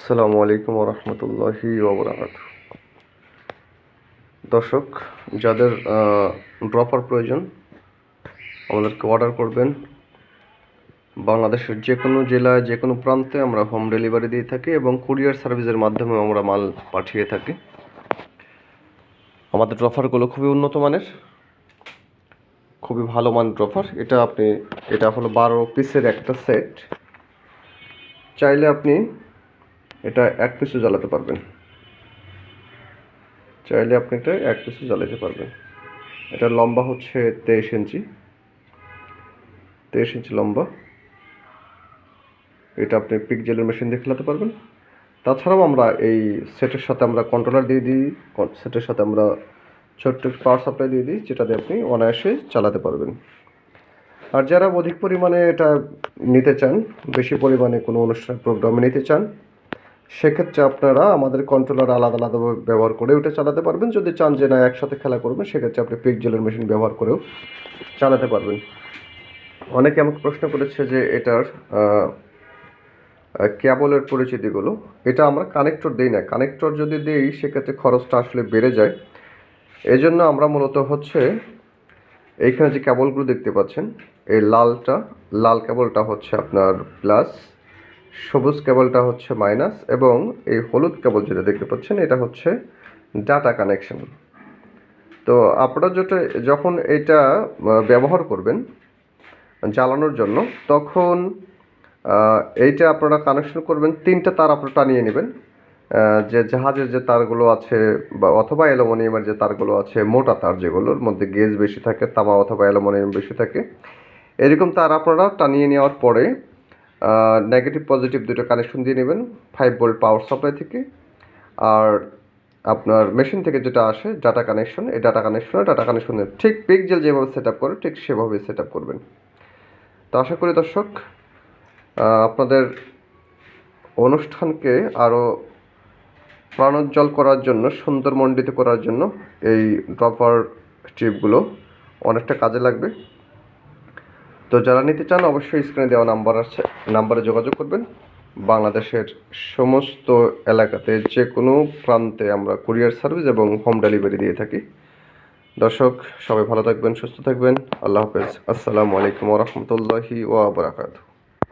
আসসালামু আলাইকুম রহমতুল্লাহি দর্শক, যাদের ড্রপার প্রয়োজন, আমাদেরকে অর্ডার করবেন। বাংলাদেশের যে কোনো জেলায়, যে কোনো প্রান্তে আমরা হোম ডেলিভারি দিয়ে থাকি এবং কুরিয়ার সার্ভিসের মাধ্যমে আমরা মাল পাঠিয়ে থাকি। আমাদের ড্রফারগুলো খুবই উন্নত মানের, খুবই ভালো মানের ড্রফার এটা আপনি, এটা হলো বারো পিসের একটা সেট চাইলে আপনি এটা এক পিসও জ্বালাতে পারবেন। চাইলে আপনি এটা এক পিসও জ্বালাতে পারবেন। এটা লম্বা হচ্ছে তেইশ ইঞ্চি। তেইশ ইঞ্চি লম্বা। এটা আপনি পিক জেলের মেশিন দিয়ে খেলাতে পারবেন। তাছাড়াও আমরা এই সেটের সাথে আমরা কন্ট্রোলার দিয়ে দিই সেটের সাথে আমরা ছোট্ট পাওয়ার সাপ্লাই দিয়ে দিই, যেটা দিয়ে আপনি অনায়াসে চালাতে পারবেন। আর যারা অধিক পরিমাণে এটা নিতে চান, বেশি পরিমাণে কোনো অনুষ্ঠান প্রোগ্রামে নিতে চান সেক্ষেত্রে আপনারা আমাদের কন্ট্রোলার আলাদা আলাদাভাবে ব্যবহার করে ওটা চালাতে পারবেন। যদি চান যে না, একসাথে খেলা করবেন, সেক্ষেত্রে আপনি পিক জেলের মেশিন ব্যবহার করেও চালাতে পারবেন। অনেকে আমাকে প্রশ্ন করেছে যে এটার কেবলের পরিচিতিগুলো। এটা আমরা কানেক্টর দিই না। কানেক্টর যদি দিই, সেক্ষেত্রে খরচটা আসলে বেড়ে যায়। এই জন্য আমরা মূলত হচ্ছে এইখানে যে কেবলগুলো দেখতে পাচ্ছেন, এই লালটা, লাল কেবলটা হচ্ছে আপনার প্লাস সবুজ কেবলটা হচ্ছে মাইনাস এবং এই হলুদ কেবল যেটা দেখতে পাচ্ছেন, এটা হচ্ছে ডাটা কানেকশন। তো আপনারা যেটা, যখন এটা ব্যবহার করবেন জ্বালানোর জন্য, তখন এইটা আপনারা কানেকশন করবেন, তিনটা তার আপনারা টানিয়ে নেবেন। যে জাহাজের যে তারগুলো আছে বা, অথবা অ্যালুমিনিয়ামের যে তারগুলো আছে, মোটা তার যেগুলোর মধ্যে গেজ বেশি থাকে, তামা অথবা অ্যালুমিনিয়াম বেশি থাকে, এরকম তার আপনারা টানিয়ে নেওয়ার পরে নেগেটিভ পজিটিভ দুটো কানেকশন দিয়ে নেবেন ফাইভ ভোল্ট পাওয়ার সাপ্লাই থেকে। আর আপনার মেশিন থেকে যেটা আসে ডাটা কানেকশন এই ডাটা কানেকশনে ডাটা কানেকশনে ঠিক পিক জেল যেভাবে সেট আপ করে, ঠিক সেভাবে সেট আপ করবেন। তো আশা করি দর্শক আপনাদের অনুষ্ঠানকে আরও প্রাণোজ্জ্বল করার জন্য, সুন্দরমণ্ডিত করার জন্য এই ড্রপার স্ট্রিপগুলো অনেকটা কাজে লাগবে। তো যারা নিতে চান, অবশ্যই স্ক্রিনে দেওয়া নাম্বার আছে। নাম্বারে যোগাযোগ করবেন। বাংলাদেশের সমস্ত এলাকাতে যে কোনো প্রান্তে আমরা কুরিয়ার সার্ভিস এবং হোম ডেলিভারি দিয়ে থাকি। দর্শক, সবাই ভালো থাকবেন, সুস্থ থাকবেন। আল্লাহ হাফেজ। আসসালামু আলাইকুম রহমতুল্লাহি ওয়াবারাকাতু